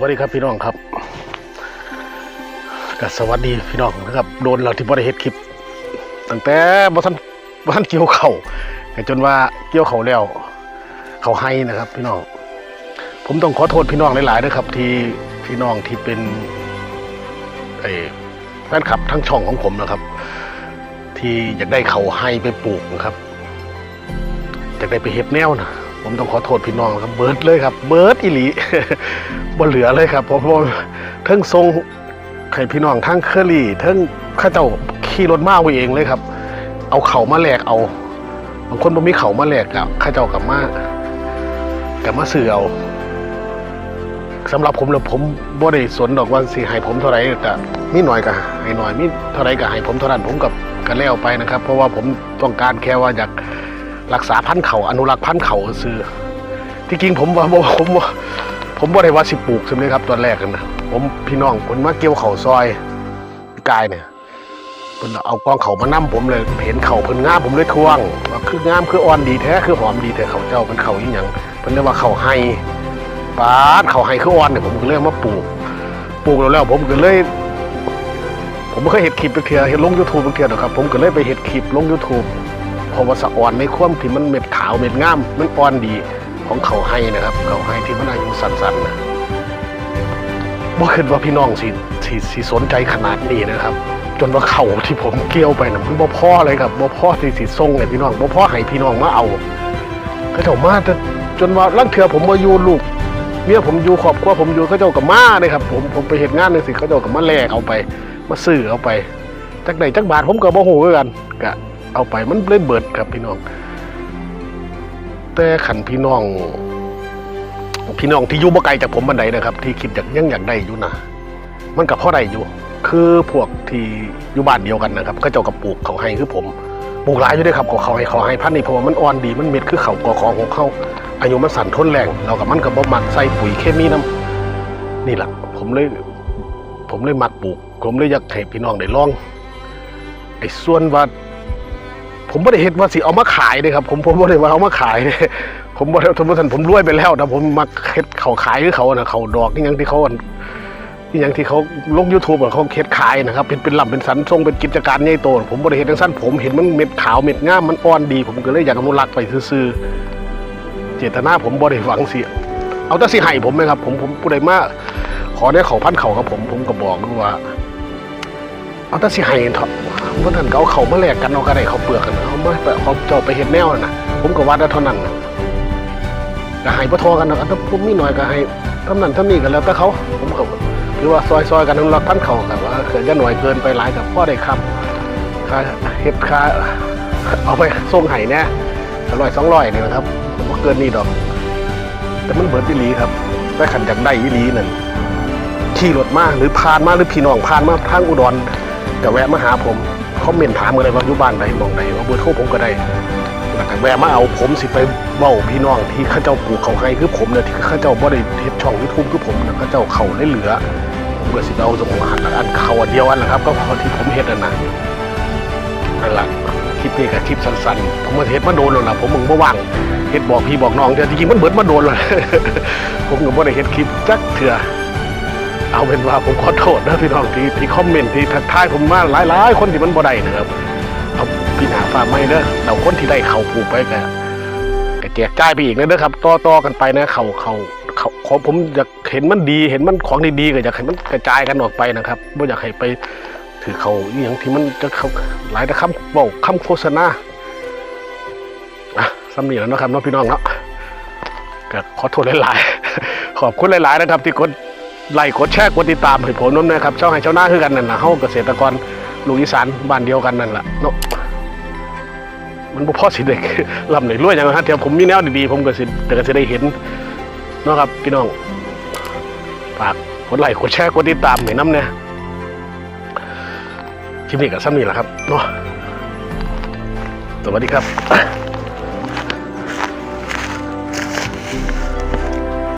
วัสดีครับพี่น้องครับก็สวัสดีพี่น้องนะครับโดนเราที่บริเฮ็ดคลิปตั้งแต่บ่ทันบ่ทันเกี่ยวเข่าจนว่าเกี่ยวเข่าแล้วเขาให้นะครับ พี่น้องผมต้องขอโทษพี่น้องหลายๆด้วยครับ ที่พี่น้องที่เป็นไอ้แฟนคลับทั้งช่องของผมนะครับ ที่อยากได้เขาให้ไปปลูกนะครับอยากได้ไปเฮ็ดแนวนะ ผมต้องขอโทษพี่น้องครับเบิร์ดเลยครับ เบิร์ดอีหลีบ่เหลือเลยครับเพราะว่าเทั้งทรงให้พี่น้องทั้งเคอรี่ทั้งข้าเจ้าขี่รถมาไว้เองเลยครับ เอาเข่ามาแหลกเอาบางคนบ่มีเข่ามาแหลกกับข้าเจ้ากับมากับมาซื้อเอาสำหรับผมแล้วผมบ่ได้สนดอกว่าสิให้ผมเท่าไรแต่มีหน่อยก็ให้หน่อยมีเท่าไรก็ให้ผมเท่านั้นผมกับกันแล้วไปนะครับ เพราะว่าผมต้องการแค่ว่าอยาก รักษาพันธุ์เขาอนุรักษ์พันธุ์เขาซื้อที่จริงผมว่าผมว่าผมบ่ได้ว่าสิปลูกใช่ไหมครับตอนแรกนะผมพี่น้องคนมาเกี่ยวเขาซอยกายเนี่ยเพิ่นเอากองเขามานํผมเลยเห็นเขาเพิ่นงามผมเลยทวงว่าคืองามคืออ่อนดีแท้คือหอมดีแท้เขาเจ้าเป็นเขาอีหยังเพิ่นเรียกว่าเขาให้ปาดเขาให้คืออ่อนเนี่ยผมก็เลยมาปลูกปลูกแล้วแล้วผมก็เลย ผมไม่เคยเห็นคลิปไปเทื่อเห็นลง YouTube ไปเทื่อหรอกครับ ผมก็เลยไปเห็นคลิปลง YouTube เพราะว่าสะอ่อนในความที่มันเม็ดขาวเม็ดงามมันอ่อนดีของเขาให้นะครับ เขาให้ที่มันอายุสั้นๆนะบ่คิดว่าพี่น้องสิสิสิสนใจขนาดนี้นะครับ จนว่าเขาที่ผมเกี่ยวไปนะมันบ่พ่อเลยครับบ่พ่อสิสิส่งให้พี่น้องบ่พ่อให้พี่น้องมาเอาก็เจ้ามาแต่จนว่าลังเทือผมบ่อยู่ลูกเมียผมอยู่ครอบครัวผมอยู่เขาเจ้ากับมาเลยครับ ผมผมไปเฮ็ดงานจังซี่เขาเจ้ากับมาแลกเอาไป มาซื้อเอาไปจักใดจักบาทผมก็บ่ฮู้กันก็ เอาไปมันเล่นเบิดครับพี่น้อง แต่ขันพี่น้อง พี่น้องที่อยู่บ่ไกลจากผมบันไดนะครับ ที่คิดอยากยังอยากได้อยู่นะมันกับพ่อได้อยู่ คือพวกที่อยู่บ้านเดียวกันนะครับก็เจ้ากับปลูกเขาให้คือผมปลูกหลายอยู่ด้วยครับเขาเขาให้เขาให้พันนี่เพราะว่ามันอ่อนดีมันเม็ดคือเขากอของของเขาอายุมันสั่นทนแรงเรากับมันกับบ่มักใส่ปุ๋ยเคมีน้ำนี่แหละผมเลยผมเลยมักปลูก ผมเลยอยากให้พี่น้องได้ลองไอ้ส่วนว่า ผมไม่ได้เห็นว่าสิเอามาขายเลยครับ ผมผมไม่ได้ว่าเอามาขายเลยผมบอกสมมติผมรวยไปแล้วนะผมมาเฮ็ดเขาขายคือเขานะเขาดอกนี่ยังที่เขาอันนี่ยังที่เขาลงยูทูบเขาเฮ็ดขายนะครับ เป็นเป็นลำเป็นสันทรงเป็นกิจการใหญ่โตผมบริเห็นทั้งสั้นผมเห็นมันเม็ดขาวเม็ดงามมันอ่อนดี ผมก็เลยอยากอนุรักษ์ไปซื่อเจตนาผมบริหวังเสิเอาแต่สิให้ผมไหมครับ ผมผมผู้ใดมาขอได้เขาพันเขาครับผมผมก็บอกด้วยว่า เอาแต่สิให้เถอะเมื่อท่านก็เอาเขามาแลกกันเอากระไดเขาเปลือกกันเอามาเขาเจาะไปเห็ดแนวน่ะนะผมก็วัดได้เท่านั้นน่ะก็ให้พอทอกันนะถ้าผมมีหน่อยก็ให้ทำนั้นทำนี่กันแล้วแต่เขาผมก็หรือว่าซอยซอยๆกันรักท่านเขาแต่ว่าเกิดจะหน่อยเกินไปหลายกับพ่อได้ครับค่าเห็ดค่าเอาไปส่งไห้แน่ร้อยสองร้อยนี่นะครับผมว่าเกินนี่ดอก แต่มันเบิดอีหลีครับแต่ขันจากได้อีหลีนั่นขี่รถมาหรือผ่านมาหรือพี่น้องผ่านมาทางอุดร ก็แวะมาหาผมคอมเมนถามกันเลยว่าอยู่บ้านใดหมองใดว่าเบอร์โทรผมก็ได้แล้วก็แวะมาเอาผมสิไปเว้าพี่น้องที่ข้าเจ้าปลูกเขาให้คือผมเนี่ยที่ข้าเจ้าบ่ได้เฮ็ดช่องยูทูบคือผมนะข้าเจ้าเขาได้เหลือผมก็สิเอาสมหันอันเขาเดียวอันนะครับ ก็พอที่ผมเฮ็ดนนั้นนั่นแหละคลิปนี้กับคลิปสั้นๆผมมาเฮ็ดมาโดนแล้วนะผมมึงบ่ว่างเฮ็ดบอกพี่บอกน้องเดี๋ยวจริงๆมันเบิดมาโดนแล้วผมก็บ่ได้เฮ็ดคลิปจักเถื่อ เอาเป็นว่าผมขอโทษนะพี่น้องที่ที่คอมเมนต์ที่ทักทายผมมาหลายๆ คนที่มันบ่ได้นะครับเอาพี่หนาฝากไม่เด้อเราคนที่ได้เขาปลูกไปก็ก็แจกจ่ายไปอีกนะเด้อครับต่อต่อกันไปนะเขาเขาเขาของผมอยากเห็นมันดีเห็นมันของดีๆก็อยากให้มันกระจายกันออกไปนะครับไม่อยากให้ไปถือเขาอย่างที่มันจะเขาหลายแต่คำบอกคำโฆษณาอะสำเนีแล้วนะครับน้องพี่น้องเนาะก็ขอโทษหลายๆขอบคุณหลาย ๆ นะครับ ที่กด ไลค์กดแชร์กดติดตามให้ผมน้นนะครับเจ้าให้เจ้าหน้าคือกันนั่นนะเฮาเกษตรกรลูกอีสานบ้านเดียวกันนั่นแหละเนาะมันบ่พอสิเด็กลำไหนรวยอย่างนั้นฮะเดี๋ยวผมมีแนวดีๆผมก็สิแต่ก็สิได้เห็นเนาะครับพี่น้องฝากกดไลค์กดแชร์กดติดตามให้น้ำเนี่ยคลิปนี้ก็ซ้ำนี่แหละครับเนาะสวัสดีครับ